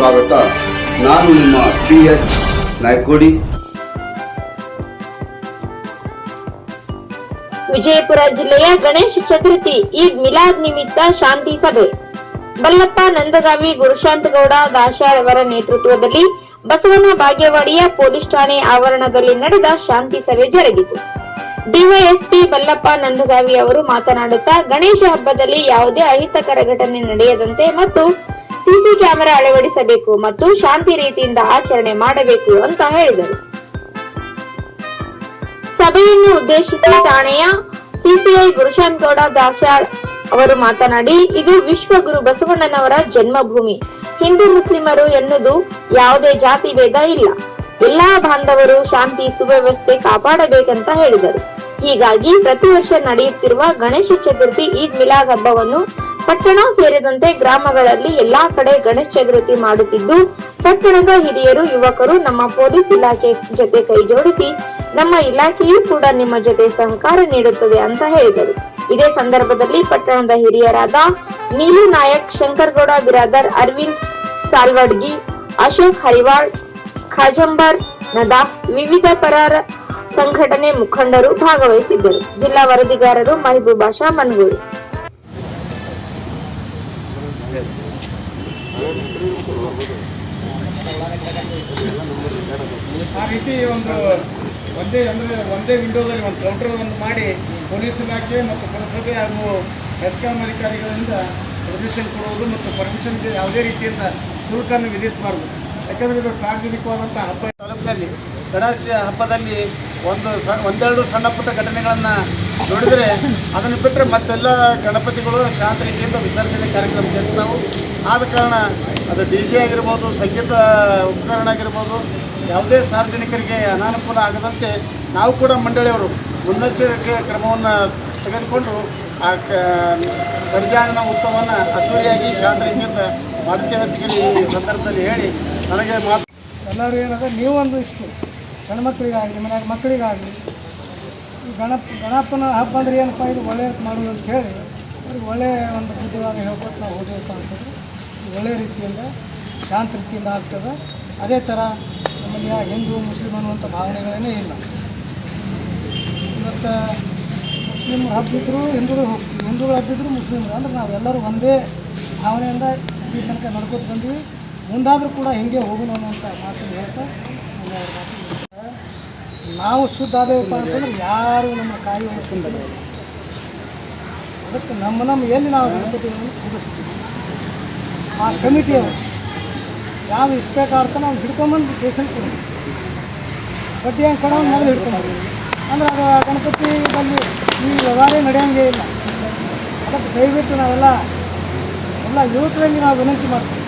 ಸ್ವಾಗತ. ನಾನು ನಿಮ್ಮ ಪಿ ಎಚ್ ನಾಯ್ಕೋಡಿ. ವಿಜಯಪುರ ಜಿಲ್ಲೆಯ ಗಣೇಶ ಚತುರ್ಥಿ ಈದ್ ಮಿಲಾದ್ ನಿಮಿತ್ತ ಶಾಂತಿ ಸಭೆ. ಬಲ್ಲಪ್ಪ ನಂದಗಾವಿ ಗುರುಶಾಂತಗೌಡ ದಾಶಾರ್ ಅವರ ನೇತೃತ್ವದಲ್ಲಿ ಬಸವನ ಭಾಗ್ಯವಾಡಿಯ ಪೊಲೀಸ್ ಠಾಣೆ ಆವರಣದಲ್ಲಿ ನಡೆದ ಶಾಂತಿ ಸಭೆ ಜರುಗಿತು. ಡಿವೈಎಸ್ಪಿ ಬಲ್ಲಪ್ಪ ನಂದಗಾವಿ ಅವರು ಮಾತನಾಡುತ್ತಾ, ಗಣೇಶ ಹಬ್ಬದಲ್ಲಿ ಯಾವುದೇ ಅಹಿತಕರ ಘಟನೆ ನಡೆಯದಂತೆ ಮತ್ತು ಸಿಸಿ ಕ್ಯಾಮೆರಾ ಅಳವಡಿಸಬೇಕು ಮತ್ತು ಶಾಂತಿ ರೀತಿಯಿಂದ ಆಚರಣೆ ಮಾಡಬೇಕು ಅಂತ ಹೇಳಿದರು. ಸಭೆಯನ್ನು ಉದ್ದೇಶಿಸಿ ಠಾಣೆಯ ಸಿಪಿಐ ಗುರುಶಾಂತ್ ಗೌಡ ದಾಸ್ಯಾಳ್ ಅವರು ಮಾತನಾಡಿ, ಇದು ವಿಶ್ವಗುರು ಬಸವಣ್ಣನವರ ಜನ್ಮಭೂಮಿ. ಹಿಂದೂ ಮುಸ್ಲಿಮರು ಎನ್ನುವುದು ಯಾವುದೇ ಜಾತಿ ಭೇದ ಇಲ್ಲ. ಎಲ್ಲಾ ಬಾಂಧವರು ಶಾಂತಿ, ಸುವ್ಯವಸ್ಥೆ ಕಾಪಾಡಬೇಕಂತ ಹೇಳಿದರು. ಹೀಗಾಗಿ ಪ್ರತಿ ವರ್ಷ ನಡೆಯುತ್ತಿರುವ ಗಣೇಶ ಚತುರ್ಥಿ, ಈದ್ ಮಿಲಾದ್ ಹಬ್ಬವನ್ನು ಪಟ್ಟಣ ಸೇರಿದಂತೆ ಗ್ರಾಮಗಳಲ್ಲಿ ಎಲ್ಲಾ ಕಡೆ ಗಣೇಶ ಚತುರ್ಥಿ ಮಾಡುತ್ತಿದ್ದು, ಪಟ್ಟಣದ ಹಿರಿಯರು, ಯುವಕರು ನಮ್ಮ ಪೊಲೀಸ್ ಇಲಾಖೆ ಜೊತೆ ಕೈ ಜೋಡಿಸಿ ನಮ್ಮ ಇಲಾಖೆಯೂ ಕೂಡ ನಿಮ್ಮ ಜೊತೆ ಸಹಕಾರ ನೀಡುತ್ತದೆ ಅಂತ ಹೇಳಿದರು. ಇದೇ ಸಂದರ್ಭದಲ್ಲಿ ಪಟ್ಟಣದ ಹಿರಿಯರಾದ ನೀಲು ನಾಯಕ್, ಶಂಕರ್ಗೌಡ, ಬಿರಾದರ್, ಅರವಿಂದ್ ಸಾಲ್ವಡ್ಗಿ, ಅಶೋಕ್ ಹರಿವಾಳ್, ಖಾಜಂಬರ್, ನದಾಫ್ ವಿವಿಧ ಪರಾರ ಸಂಘಟನೆ ಮುಖಂಡರು ಭಾಗವಹಿಸಿದ್ದರು. ಜಿಲ್ಲಾ ವರದಿಗಾರರು ಮಹಬೂಬಾ ಶಾ ಮನ್ಗೂರು ಆ ರೀತಿ ಒಂದು ಒಂದೇ ಅಂದರೆ ಒಂದೇ ವಿಂಡೋದಲ್ಲಿ ಒಂದು ಕೌಂಟರ್ ಒಂದು ಮಾಡಿ ಪೊಲೀಸ್ ಇಲಾಖೆ ಮತ್ತು ಪುರಸಭೆ ಹಾಗೂ ಎಸ್ಕಾಂ ಅಧಿಕಾರಿಗಳಿಂದ ಪರ್ಮಿಷನ್ ಕೊಡುವುದು ಮತ್ತು ಪರ್ಮಿಷನ್ಗೆ ಯಾವುದೇ ರೀತಿಯಿಂದ ಶುಲ್ಕವನ್ನು ವಿಧಿಸಬಾರ್ದು. ಯಾಕಂದರೆ ಇದು ಸಾರ್ವಜನಿಕವಾದಂಥ ಹಬ್ಬ. ತಾಲೂಕಿನಲ್ಲಿ ಗಣೇಶ ಹಬ್ಬದಲ್ಲಿ ಒಂದು ಸ ಒಂದೆರಡು ಸಣ್ಣ ಪುಟ್ಟ ಘಟನೆಗಳನ್ನು ನೋಡಿದರೆ ಅದನ್ನು ಬಿಟ್ಟರೆ ಮತ್ತೆಲ್ಲ ಗಣಪತಿಗಳು ಶಾಂತ ರೀತಿಯಿಂದ ವಿಸರ್ಜನೆ ಕಾರ್ಯಕ್ರಮ ನಾವು ಆದ ಕಾರಣ ಅದು ಡಿ ಜೆ ಆಗಿರ್ಬೋದು, ಸಂಗೀತ ಉಪಕರಣ ಆಗಿರ್ಬೋದು, ಯಾವುದೇ ಸಾರ್ವಜನಿಕರಿಗೆ ಅನಾನುಕೂಲ ಆಗದಂತೆ ನಾವು ಕೂಡ ಮಂಡಳಿಯವರು ಮುನ್ನೆಚ್ಚರಿಕೆ ಕ್ರಮವನ್ನು ತೆಗೆದುಕೊಂಡು ಆ ಕರ್ಜಾನನ ಉತ್ಸವವನ್ನು ಅದ್ದೂರಿಯಾಗಿ ಶಾಂತ ರೀತಿಯಿಂದ ಮಾಡುತ್ತೇವೆ ಅಂತ ಈ ಸಂದರ್ಭದಲ್ಲಿ ಹೇಳಿ ನನಗೆ ಮಾತು ಎಲ್ಲರೂ ಏನದ ನೀವು ಒಂದು ಇಷ್ಟು ಹೆಣ್ಮಕ್ಳಿಗಾಗಲಿ ಮನೆಯಾಗ ಮಕ್ಕಳಿಗಾಗಲಿ ಗಣಪ ಗಣಪನ ಹಬ್ಬ ಅಂದ್ರೆ ಏನಪ್ಪ, ಇದು ಒಳ್ಳೆಯ ಮಾಡೋದು ಅಂತ ಹೇಳಿ, ಅವ್ರಿಗೆ ಒಳ್ಳೆಯ ಒಂದು ಬುದ್ಧಿವಾಗ ಹೇಳ್ಕೊಟ್ಟು ನಾವು ಹೋದೇವಪ್ಪ ಅಂತಂದ್ರೆ ಒಳ್ಳೆಯ ರೀತಿಯಿಂದ, ಶಾಂತ ರೀತಿಯಿಂದ ಆಗ್ತದೆ. ಅದೇ ಥರ ನಮ್ಮಲ್ಲಿ ಹಿಂದೂ ಮುಸ್ಲಿಮ್ ಅನ್ನುವಂಥ ಭಾವನೆಗಳೇನೇ ಇಲ್ಲ. ಇವತ್ತು ಮುಸ್ಲಿಮ್ ಹಬ್ಬಿದ್ರು ಹಿಂದೂಗಳು ಹೋಗ್ತೀವಿ ಹಿಂದೂಗಳು ಹಬ್ಬಿದ್ರು ಮುಸ್ಲಿಮ್ರು ಅಂದ್ರೆ ನಾವೆಲ್ಲರೂ ಒಂದೇ ಭಾವನೆಯಿಂದ ಈ ತನಕ ನಡ್ಕೋತ ಬಂದ್ವಿ. ಮುಂದಾದರೂ ಕೂಡ ಹಿಂಗೆ ಹೋಗೋಣ ಅನ್ನುವಂಥ ಮಾತನ್ನು ಹೇಳ್ತಾ ಮಾತು. ನಾವು ಶುದ್ಧ ಆದೇವಪ್ಪ ಅಂತಂದ್ರೆ ಯಾರು ನಮ್ಮ ಕಾಯಿ ಉಳಿಸ್ಕೊಂಡಿಲ್ಲ. ಅದಕ್ಕೆ ನಮ್ಮ ನಮ್ಮ ಎಲ್ಲಿ ನಾವು ಗಣಪತಿಗಳನ್ನು ಕೂಡಿಸ್ತೀವಿ ಆ ಕಮಿಟಿಯವರು ಯಾವ ಆಡ್ತಾನೆ ನಾವು ಹಿಡ್ಕೊಂಬಂದು ಕೇಸನ್ ಕೊಡಿ. ಬಡ್ಡಿ ಹೆಂಗೆ ಕೊಡೋ ಮೊದಲು ಹಿಡ್ಕೊಂಡು ಅಂದ್ರೆ ಅದು ಗಣಪತಿದಲ್ಲಿ ಈ ವ್ಯವಹಾರ ನಡೆಯೋಂಗೇ ಇಲ್ಲ. ಅದಕ್ಕೆ ದಯವಿಟ್ಟು ನಾವೆಲ್ಲ, ಎಲ್ಲ ಯುವಕರಲ್ಲಿ ನಾವು ವಿನಂತಿ ಮಾಡ್ತೀವಿ.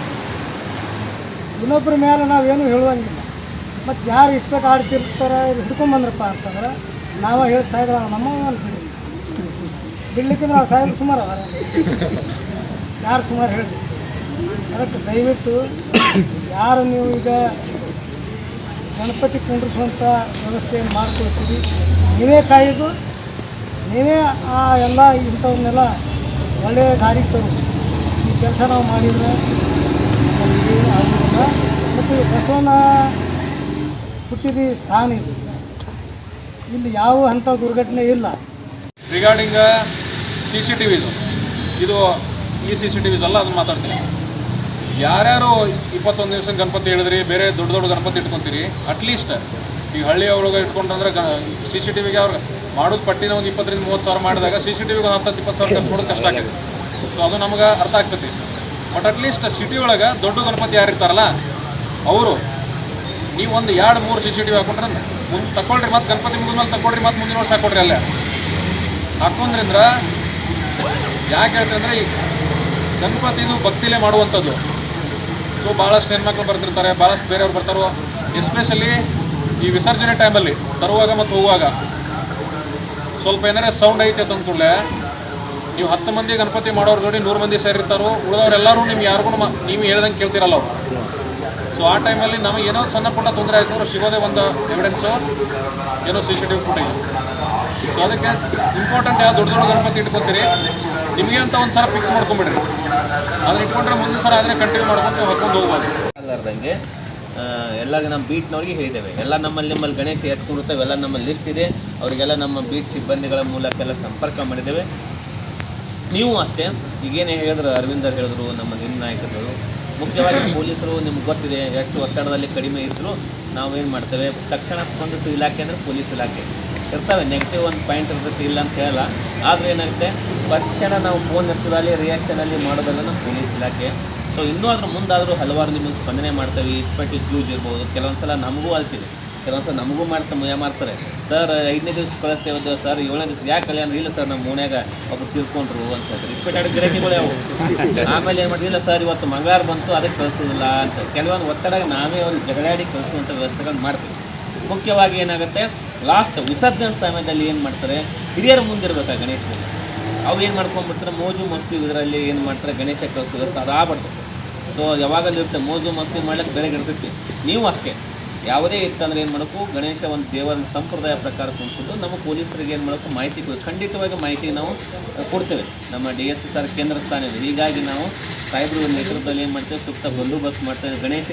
ಇನ್ನೊಬ್ಬರ ಮೇಲೆ ನಾವೇನು ಹೇಳುವಂಗಿಲ್ಲ. ಮತ್ತು ಯಾರು ಇಸ್ಪೇಟ್ ಆಡ್ತಿರ್ತಾರೆ ಹಿಡ್ಕೊಂಬಂದ್ರಪ್ಪ ಅಂತಂದ್ರೆ ನಾವೇ ಹೇಳಿ ಸಾಯ್ಗಳ ನಮ್ಮ ಬಿಡಿ. ಬಿಡ್ಲಿಕ್ಕಂದ್ರೆ ನಾವು ಸಾಯಲು ಸುಮಾರು ಅದಾರ ಯಾರು ಸುಮಾರು ಹೇಳಿ ಅದಕ್ಕೆ ದಯವಿಟ್ಟು ಯಾರು ನೀವು ಈಗ ಗಣಪತಿ ಕುಂಡ್ರಿಸುವಂಥ ವ್ಯವಸ್ಥೆಯನ್ನು ಮಾಡ್ಕೊಳ್ತೀವಿ ನೀವೇ ಕಾಯೋದು, ನೀವೇ ಆ ಎಲ್ಲ ಇಂಥವನ್ನೆಲ್ಲ ಒಳ್ಳೆಯ ದಾರಿಗೆ ತರೋದು. ಈ ಕೆಲಸ ನಾವು ಮಾಡಿದರೆ ಆಗೋದಿಲ್ಲ. ಮತ್ತು ಬಸವಣ್ಣ ಹುಟ್ಟಿದ ಸ್ಥಾನ ಇದು. ಇಲ್ಲಿ ಯಾವ ಅಂಥ ದುರ್ಘಟನೆ ಇಲ್ಲ. ರಿಗಾರ್ಡಿಂಗ್ ಸಿ ಸಿ ಟಿ ವಿದು ಇದು ಈ ಸಿ ಸಿ ಟಿ ವಿಸ್ ಅಲ್ಲ ಅದನ್ನು ಮಾತಾಡ್ತೀನಿ. ಯಾರ್ಯಾರು ಇಪ್ಪತ್ತೊಂದು ದಿವಸ ಗಣಪತಿ ಹೇಳಿದ್ರಿ, ಬೇರೆ ದೊಡ್ಡ ದೊಡ್ಡ ಗಣಪತಿ ಇಟ್ಕೊತೀರಿ ಅಟ್ಲೀಸ್ಟ್ ಈಗ ಹಳ್ಳಿ ಒಳಗೆ ಇಟ್ಕೊಂಡ್ರೆ ಗ ಸಿ ಸಿ ಟಿ ವಿಗೆ ಅವ್ರು ಮಾಡೋದು ಪಟ್ಟಿನ ಒಂದು ಇಪ್ಪತ್ತರಿಂದ ಮೂವತ್ತು ಸಾವಿರ ಮಾಡಿದಾಗ ಸಿ ಸಿ ಟಿ ವಿಗೆ ಒಂದು ಹತ್ತು ಇಪ್ಪತ್ತು ಸಾವಿರ ಖರ್ಚು ಕಷ್ಟ ಆಗಿದೆ ಸೊ ಅದು ನಮ್ಗೆ ಅರ್ಥ ಆಗ್ತೈತಿ ಬಟ್ ಅಟ್ಲೀಸ್ಟ್ ಸಿಟಿ ಒಳಗೆ ದೊಡ್ಡ ಗಣಪತಿ ಯಾರಿರ್ತಾರಲ್ಲ, ಅವರು ನೀವು ಒಂದು ಎರಡು ಮೂರು ಸಿ ಸಿ ಟಿ ವಿ ಹಾಕೊಂಡ್ರೆ ಮುಂದೆ ತಗೊಳ್ರಿ ಮತ್ತು ಗಣಪತಿ ಮುಗಿದ ಮೇಲೆ ತಗೊಳ್ರಿ ಮತ್ತು ಮುಂದಿನ ವರ್ಷ ಹಾಕೊಡ್ರಿ ಅಲ್ಲೇ. ಹಾಕೊಂಡ್ರಿಂದ ಯಾಕೆ ಹೇಳ್ತಂದ್ರೆ ಈ ಗಣಪತಿದು ಭಕ್ತಿಲೇ ಮಾಡುವಂಥದ್ದು. ಸೊ ಭಾಳಷ್ಟು ಹೆಣ್ಮಕ್ಳು ಬರ್ತಿರ್ತಾರೆ ಭಾಳಷ್ಟು ಬೇರೆಯವ್ರು ಬರ್ತಾರೋ ಎಸ್ಪೆಷಲಿ ಈ ವಿಸರ್ಜನೆ ಟೈಮಲ್ಲಿ ತರುವಾಗ ಮತ್ತು ಹೋಗುವಾಗ. ಸ್ವಲ್ಪ ಏನಾರೇ ಸೌಂಡ್ ಐತೆ ಕೂಡಲೇ, ನೀವು ಹತ್ತು ಮಂದಿ ಗಣಪತಿ ಮಾಡೋರ ಜೋಡಿ ನೂರು ಮಂದಿ ಸೇರಿರ್ತಾರೋ, ಉಳಿದವರೆಲ್ಲರೂ ನಿಮ್ಗೆ ಯಾರಿಗೂ ನೀವು ಹೇಳ್ದಂಗೆ ಕೇಳ್ತಿರಲ್ಲ ಅವ್ರು. ಸೊ ಆ ಟೈಮಲ್ಲಿ ನಮಗೆ ಏನೋ ಸಣ್ಣ ಪುಟ್ಟ ತೊಂದರೆ ಆಯಿತು ಸಿಗೋದೇ ಒಂದು ಎವಿಡೆನ್ಸು ಏನೋ C C T V footage so ಅದಕ್ಕೆ ಇಂಪಾರ್ಟೆಂಟ್ ಯಾವ ದೊಡ್ಡ ದೊಡ್ಡ ಗಣಪತಿ ಇಟ್ಕೊತೀರಿ? ನಿಮಗೆ ಅಂತ ಒಂದು ಸಲ ಫಿಕ್ಸ್ ಮಾಡ್ಕೊಂಬಿಡ್ರಿ. ಅದನ್ನ ಇಟ್ಕೊಂಡ್ರೆ ಮುಂದಿನ ಸಲ ಆದರೆ ಕಂಟಿನ್ಯೂ ಮಾಡ್ಕೊಂಡು ಹಾಕೊಂಡು ಹೋಗ್ಬೋದು. ಅಲ್ಲಾರ್ದಂಗೆ ಎಲ್ಲರಿಗೆ ನಮ್ಮ ಬೀಟ್ನವ್ರಿಗೆ ಹೇಳಿದ್ದೇವೆ. ಎಲ್ಲ ನಮ್ಮಲ್ಲಿ ನಿಮ್ಮಲ್ಲಿ ಗಣೇಶ ಎತ್ಕೊಂಡಿರ್ತೇವೆ ಎಲ್ಲ ನಮ್ಮ ಲಿಸ್ಟ್ ಇದೆ. ಅವರಿಗೆಲ್ಲ ನಮ್ಮ ಬೀಟ್ ಸಿಬ್ಬಂದಿಗಳ ಮೂಲಕ ಎಲ್ಲ ಸಂಪರ್ಕ ಮಾಡಿದ್ದೇವೆ. ನೀವು ಅಷ್ಟೇ, ಈಗೇನೇ ಹೇಳಿದ್ರು ಅರವಿಂದರ್ ಹೇಳಿದ್ರು, ನಮ್ಮ ನಿಮ್ಮ ನಾಯಕರು ಮುಖ್ಯವಾಗಿ ಪೊಲೀಸರು ನಿಮ್ಗೆ ಗೊತ್ತಿದೆ, ಹೆಚ್ಚು ಒತ್ತಡದಲ್ಲಿ ಕಡಿಮೆ ಇದ್ದರೂ ನಾವೇನು ಮಾಡ್ತೇವೆ? ತಕ್ಷಣ ಸ್ಪಂದಿಸುವ ಇಲಾಖೆ ಅಂದರೆ ಪೊಲೀಸ್ ಇಲಾಖೆ. ಇರ್ತವೆ ನೆಗೆಟಿವ್ ಒಂದು ಪಾಯಿಂಟ್ ಇರ್ತೈತಿ, ಇಲ್ಲ ಅಂತ ಹೇಳಲ್ಲ. ಆದರೆ ಏನಾಗುತ್ತೆ? ತಕ್ಷಣ ನಾವು ಫೋನ್ ಎತ್ತದಲ್ಲಿ ರಿಯಾಕ್ಷನಲ್ಲಿ ಮಾಡೋದಲ್ಲ ನಮ್ಮ ಪೊಲೀಸ್ ಇಲಾಖೆ. ಸೊ ಇನ್ನೂ ಅದ್ರ ಮುಂದಾದರೂ ಹಲವಾರು ನಿಮಗೆ ಸ್ಪಂದನೆ ಮಾಡ್ತೇವೆ. ಇಸ್ಪೆಕ್ಟ್ ಜೂಜ್ ಇರ್ಬೋದು ಕೆಲವೊಂದು ಸಲ ನಮಗೂ ಆಗ್ತಿದೆ ಕೆಲವೊಂದು ಸಲ ನಮಗೂ ಮಾಡ್ತಾ ಮಾಡ್ತಾರೆ ಸರ್, ಐದನೇ ದಿವ್ಸ ಕಳಿಸ್ತೇವೆ ಸರ್, ಏಳನೇ ದಿವ್ಸ ಯಾಕೆ ಕಲ್ಯಾಣ ಇಲ್ಲ, ಸರ್, ನಮ್ಮ ಓಣ್ಯಾಗ ಒಬ್ಬರು ತಿರ್ಕೊಂಡ್ರು, ಅಂತ ಇಸ್ಪೆಟ್ ಆಡೋ ಗಿರಾಕಿಗಳು ಯಾವ ಆಮೇಲೆ ಏನು ಮಾಡಿಲ್ಲ ಸರ್, ಇವತ್ತು ಮಂಗಳವಾರ ಬಂತು, ಅದಕ್ಕೆ ಕಳಿಸೋದಿಲ್ಲ, ಅಂತ ಕೆಲವೊಂದು ಒತ್ತಡ ನಾವೇ ಅವ್ರಿಗೆ ಜಗಳಾಡಿ ಕಳಿಸುವಂಥ ವ್ಯವಸ್ಥೆಗಳನ್ನ ಮಾಡ್ತೀವಿ. ಮುಖ್ಯವಾಗಿ ಏನಾಗುತ್ತೆ, ಲಾಸ್ಟ್ ವಿಸರ್ಜನೆ ಸಮಯದಲ್ಲಿ ಏನು ಮಾಡ್ತಾರೆ, ಹಿರಿಯರ ಮುಂದಿರ್ಬೇಕು ಗಣೇಶನ ಅವು ಏನು ಮಾಡ್ಕೊಂಡ್ಬಿಡ್ತಾರೆ, ಮೋಜು ಮಸ್ತಿ ಇದರಲ್ಲಿ ಏನು ಮಾಡ್ತಾರೆ, ಗಣೇಶ ಕಳಿಸೋ ವ್ಯವಸ್ಥೆ ಅದು ಆಗ್ಬಾರ್ದು ಸೊ, ಯಾವಾಗಲೂ ಇರುತ್ತೆ, ಮೋಜು ಮಸ್ತಿ ಮಾಡ್ಲಿಕ್ಕೆ ಬೇರೆ ಇರ್ತೈತಿ ನೀವು ಅಷ್ಟೇ. ಯಾವುದೇ ಇತ್ತಂದ್ರೆ ಏನು ಮಾಡಬೇಕು? ಗಣೇಶ ಒಂದು ದೇವರ ಸಂಪ್ರದಾಯ ಪ್ರಕಾರ ಕುಂಚಿದ್ದು ನಮ್ಮ ಪೊಲೀಸರಿಗೆ ಏನು ಮಾಡಬೇಕು? ಮಾಹಿತಿ ಖಂಡಿತವಾಗಿ ಮಾಹಿತಿ ನಾವು ಕೊಡ್ತೇವೆ. ನಮ್ಮ ಡಿ ಎಸ್ ಪಿ ಸರ್ ಕೇಂದ್ರ ಸ್ಥಾನ ಇದೆ ಹೀಗಾಗಿ ನಾವು ಸಾಹೇಬರು ನೇತೃತ್ವದಲ್ಲಿ ಏನು ಮಾಡ್ತೇವೆ? ಸೂಕ್ತ ಬಂದೋಬಸ್ತ್ ಮಾಡ್ತೇವೆ. ಗಣೇಶ